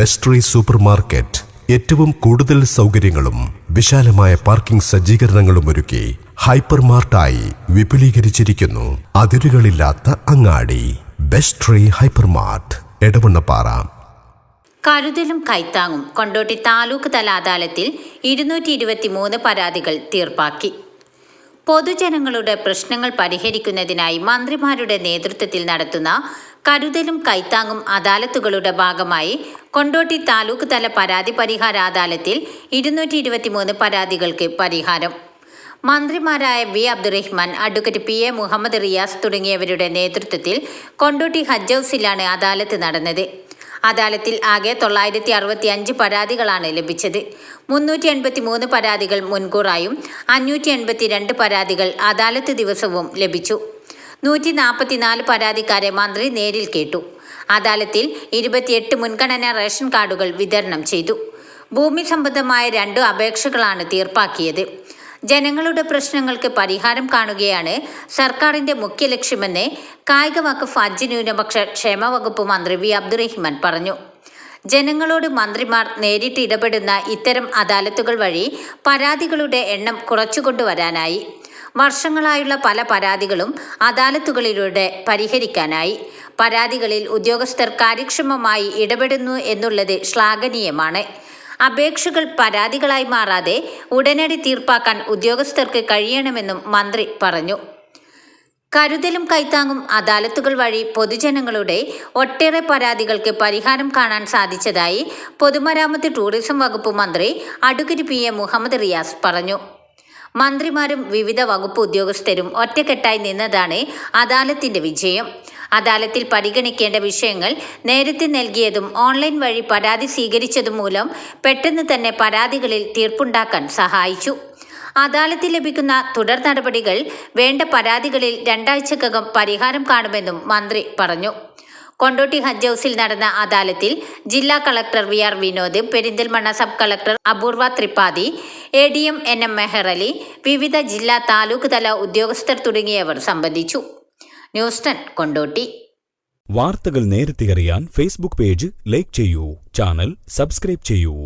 Best re super market ഏറ്റവും കൂടുതൽ സൗകര്യങ്ങളും വിശാലമായ പാർക്കിംഗ് സജ്ജീകരണങ്ങളും ഒരുക്കി ഹൈപ്പർ മാർട്ടായി വിപുലീകരിച്ചിരിക്കുന്നു. അതിരുകളില്ലാത്ത അങ്ങാടി. Best tree hyper mart Edavannappara. കരുതലും കൈത്താങ്ങും കൊണ്ടോട്ടി താലൂക്ക് തല അദാലത്തിൽ ഇരുന്നൂറ്റി ഇരുപത്തി മൂന്ന് പരാതികൾ തീർപ്പാക്കി. പൊതുജനങ്ങളുടെ പ്രശ്നങ്ങൾ പരിഹരിക്കുന്നതിനായി മന്ത്രിമാരുടെ നേതൃത്വത്തിൽ നടത്തുന്ന കരുതലും കൈത്താങ്ങും അദാലത്തുകളുടെ ഭാഗമായി കൊണ്ടോട്ടി താലൂക്ക് തല പരാതി പരിഹാര അദാലത്തിൽ ഇരുന്നൂറ്റി ഇരുപത്തിമൂന്ന് പരാതികൾക്ക് പരിഹാരം. മന്ത്രിമാരായ V Abdurahman advocate P A Muhammad Riyas തുടങ്ങിയവരുടെ നേതൃത്വത്തിൽ കൊണ്ടോട്ടി ഹജ്ജ് ഹൗസിലാണ് അദാലത്ത് നടന്നത്. അദാലത്തിൽ ആകെ തൊള്ളായിരത്തി അറുപത്തി അഞ്ച് പരാതികളാണ് ലഭിച്ചത്. മുന്നൂറ്റി എൺപത്തി മൂന്ന് പരാതികൾ മുൻകൂറായും അഞ്ഞൂറ്റി എൺപത്തി രണ്ട് പരാതികൾ അദാലത്ത് ദിവസവും ലഭിച്ചു. നൂറ്റി നാൽപ്പത്തിനാല് പരാതിക്കാരെ മന്ത്രി നേരിൽ കേട്ടു. അദാലത്തിൽ ഇരുപത്തിയെട്ട് മുൻഗണനാ റേഷൻ കാർഡുകൾ വിതരണം ചെയ്തു. ഭൂമി സംബന്ധമായ രണ്ട് അപേക്ഷകളാണ് തീർപ്പാക്കിയത്. ജനങ്ങളുടെ പ്രശ്നങ്ങൾക്ക് പരിഹാരം കാണുകയാണ് സർക്കാരിന്റെ മുഖ്യ ലക്ഷ്യമെന്ന് കായിക വകുപ്പ് ഹജ്ജ് ന്യൂനപക്ഷ ക്ഷേമ വകുപ്പ് മന്ത്രി വി. അബ്ദുറഹിമാൻ പറഞ്ഞു. ജനങ്ങളോട് മന്ത്രിമാർ നേരിട്ട് ഇടപെടുന്ന ഇത്തരം അദാലത്തുകൾ വഴി പരാതികളുടെ എണ്ണം കുറച്ചുകൊണ്ടുവരാനായി. വർഷങ്ങളായുള്ള പല പരാതികളും അദാലത്തുകളിലൂടെ പരിഹരിക്കാനായി. പരാതികളിൽ ഉദ്യോഗസ്ഥർ കാര്യക്ഷമമായി ഇടപെടുന്നു എന്നുള്ളത് ശ്ലാഘനീയമാണ്. അപേക്ഷകൾ പരാതികളായി മാറാതെ ഉടനടി തീർപ്പാക്കാൻ ഉദ്യോഗസ്ഥർക്ക് കഴിയണമെന്നും മന്ത്രി പറഞ്ഞു. കരുതലും കൈത്താങ്ങും അദാലത്തുകൾ വഴി പൊതുജനങ്ങളുടെ ഒട്ടേറെ പരാതികൾക്ക് പരിഹാരം കാണാൻ സാധിച്ചതായി പൊതുമരാമത്ത് ടൂറിസം വകുപ്പ് മന്ത്രി അടുക്കിരി പി എ മുഹമ്മദ് റിയാസ് പറഞ്ഞു. മന്ത്രിമാരും വിവിധ വകുപ്പ് ഉദ്യോഗസ്ഥരും ഒറ്റക്കെട്ടായി നിന്നതാണ് അദാലത്തിന്റെ വിജയം. അദാലത്തിൽ പരിഗണിക്കേണ്ട വിഷയങ്ങൾ നേരത്തെ നൽകിയതും ഓൺലൈൻ വഴി പരാതി സ്വീകരിച്ചതും മൂലം പെട്ടെന്ന് തന്നെ പരാതികളിൽ തീർപ്പുണ്ടാക്കാൻ സഹായിച്ചു. അദാലത്തിൽ ലഭിക്കുന്ന തുടർ നടപടികൾ വേണ്ട പരാതികളിൽ രണ്ടാഴ്ചക്കകം പരിഹാരം കാണുമെന്നും മന്ത്രി പറഞ്ഞു. കൊണ്ടോട്ടി ഹജ്ജ് ഹൗസിൽ നടന്ന അദാലത്തിൽ ജില്ലാ collector V R Vinod Perinthalmanna sub collector Apoorva Tripathi A D M N M Mehar Ali വിവിധ ജില്ലാ താലൂക്ക് തല ഉദ്യോഗസ്ഥർ തുടങ്ങിയവർ സംബന്ധിച്ചു. News ten Kondotty. വാർത്തകൾ നേരത്തെ അറിയാൻ ഫേസ്ബുക്ക് പേജ് ലൈക്ക് ചെയ്യൂ ചാനൽ സബ്സ്ക്രൈബ് ചെയ്യൂ.